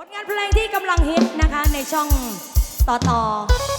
ผลงานเพลงที่กำลังฮิตนะคะในช่องต่อต่อ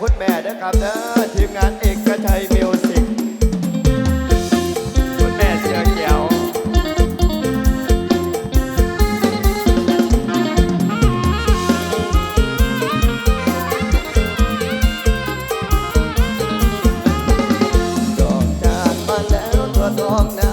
คุณแม่นะครับเด้อทีมงานเอกชัยมิวสิกคุณแม่เสือเขียวดอกจานมาแล้วตัวทองนา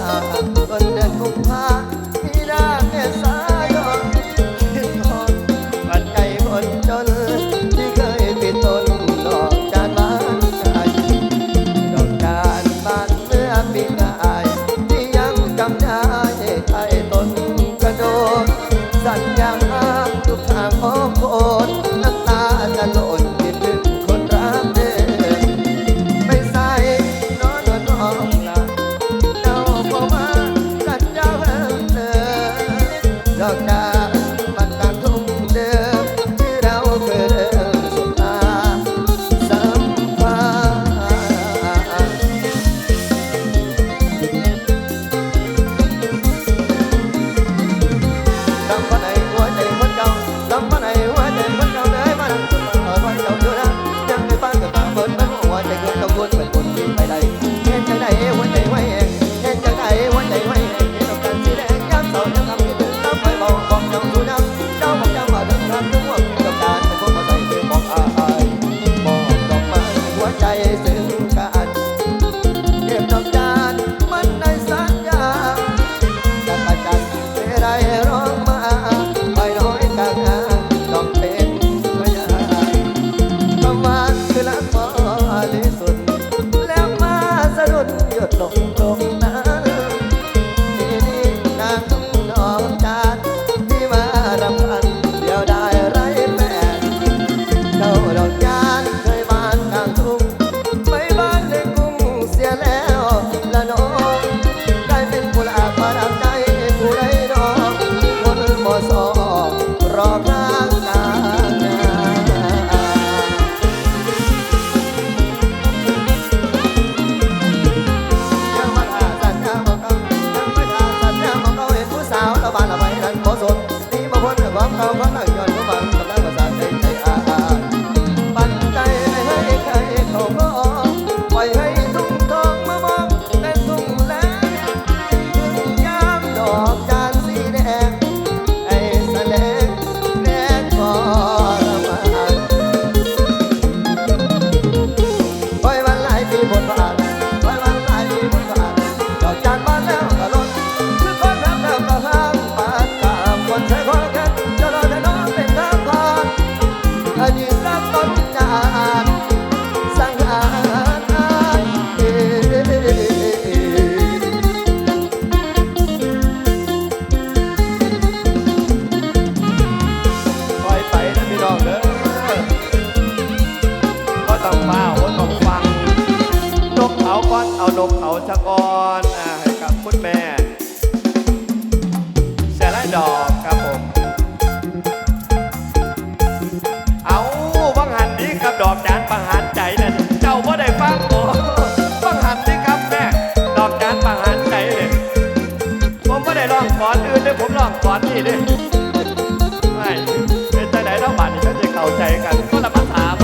ไม่ได้ลองก่อนอื่นเด้ผมลองก่อนนี่เด้ไม่เป็นใจไหนเรงบาดนี่ก็จะเข้าใจกันก็ละภาษา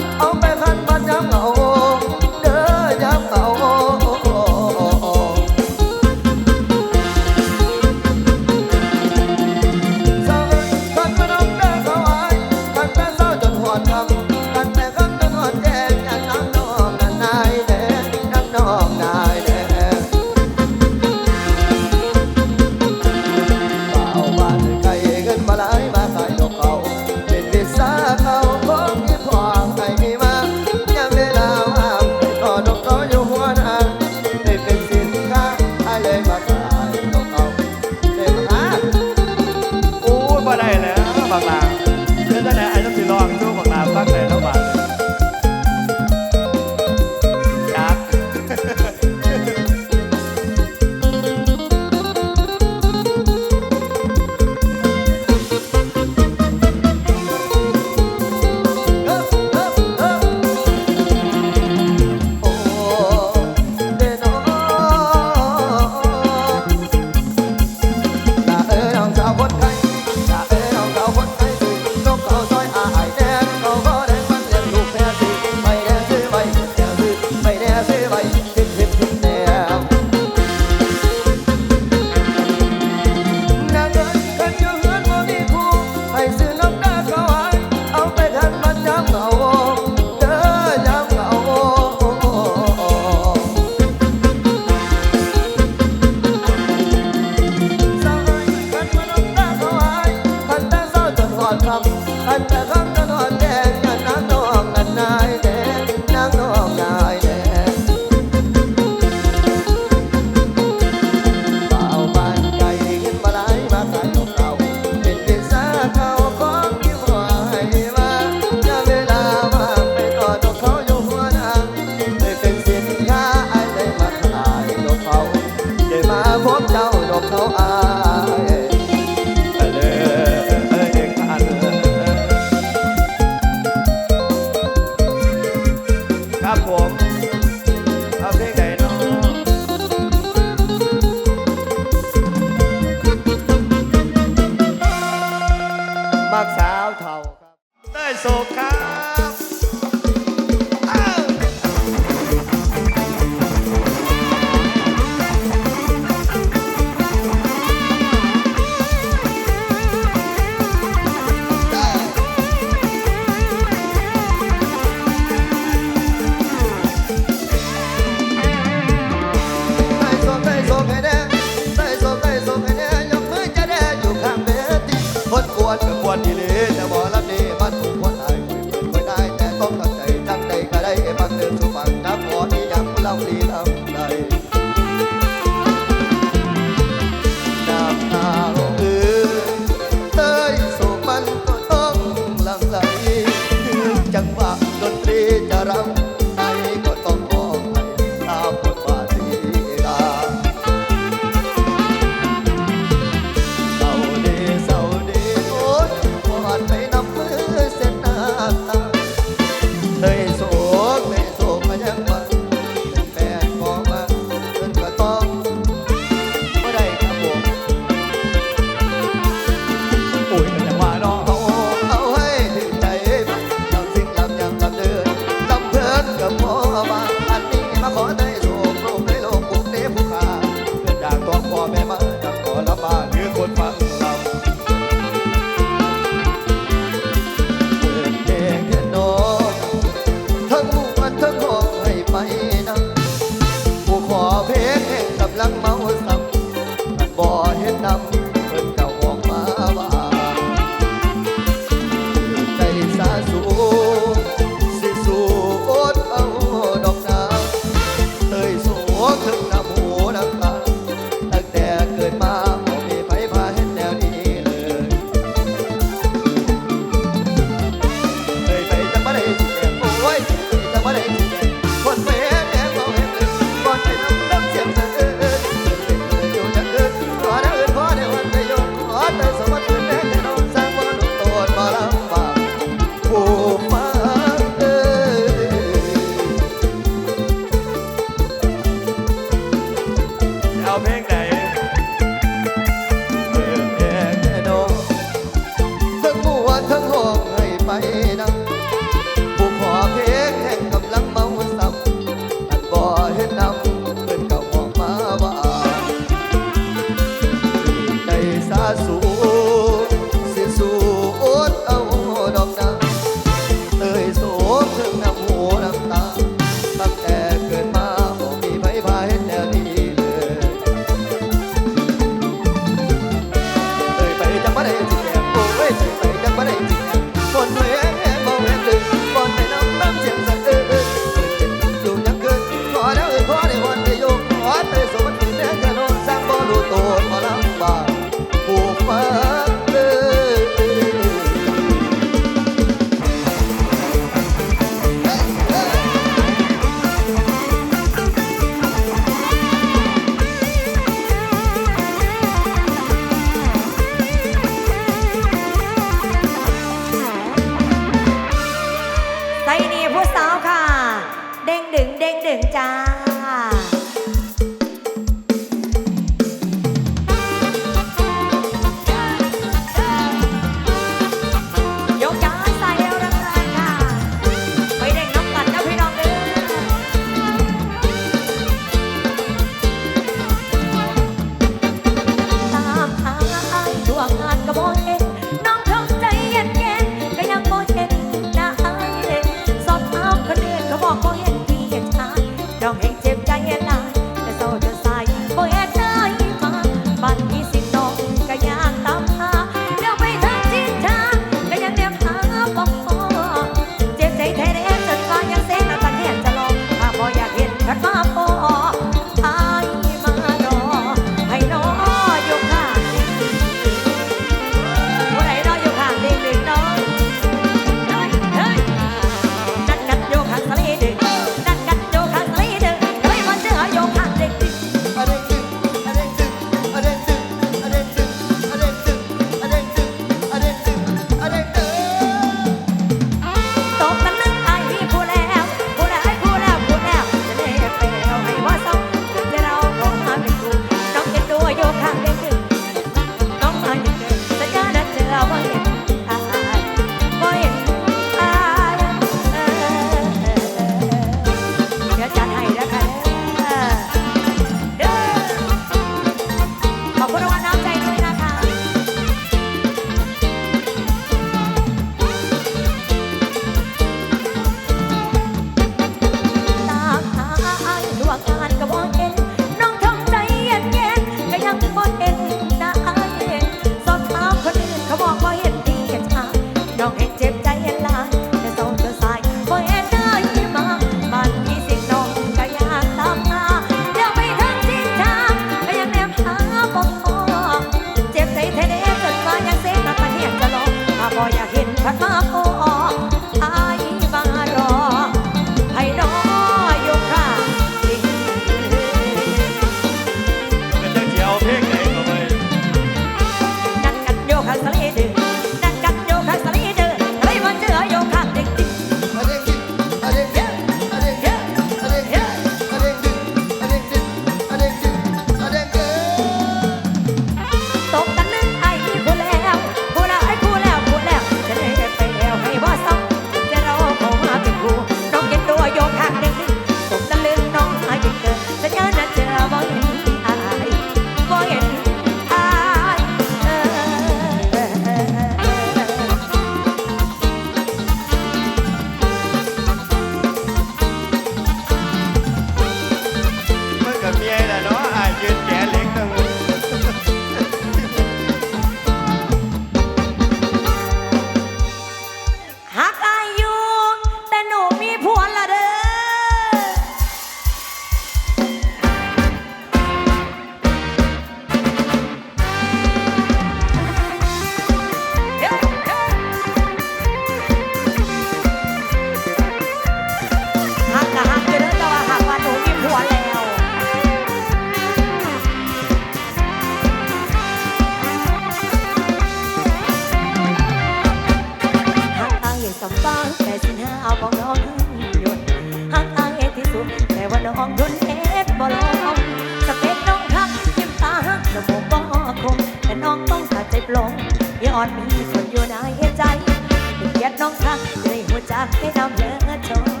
ากให้นำเลิศโชว์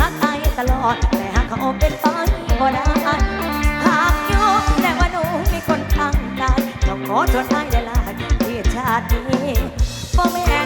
หักอายตลอด แต่หากเขาเป็นไปบ่ได้หากอยู่แต่ว่าหนูมีคนข้างกายต้องขอโทนให้ได้ลายที่ชาตินี้บ่แม่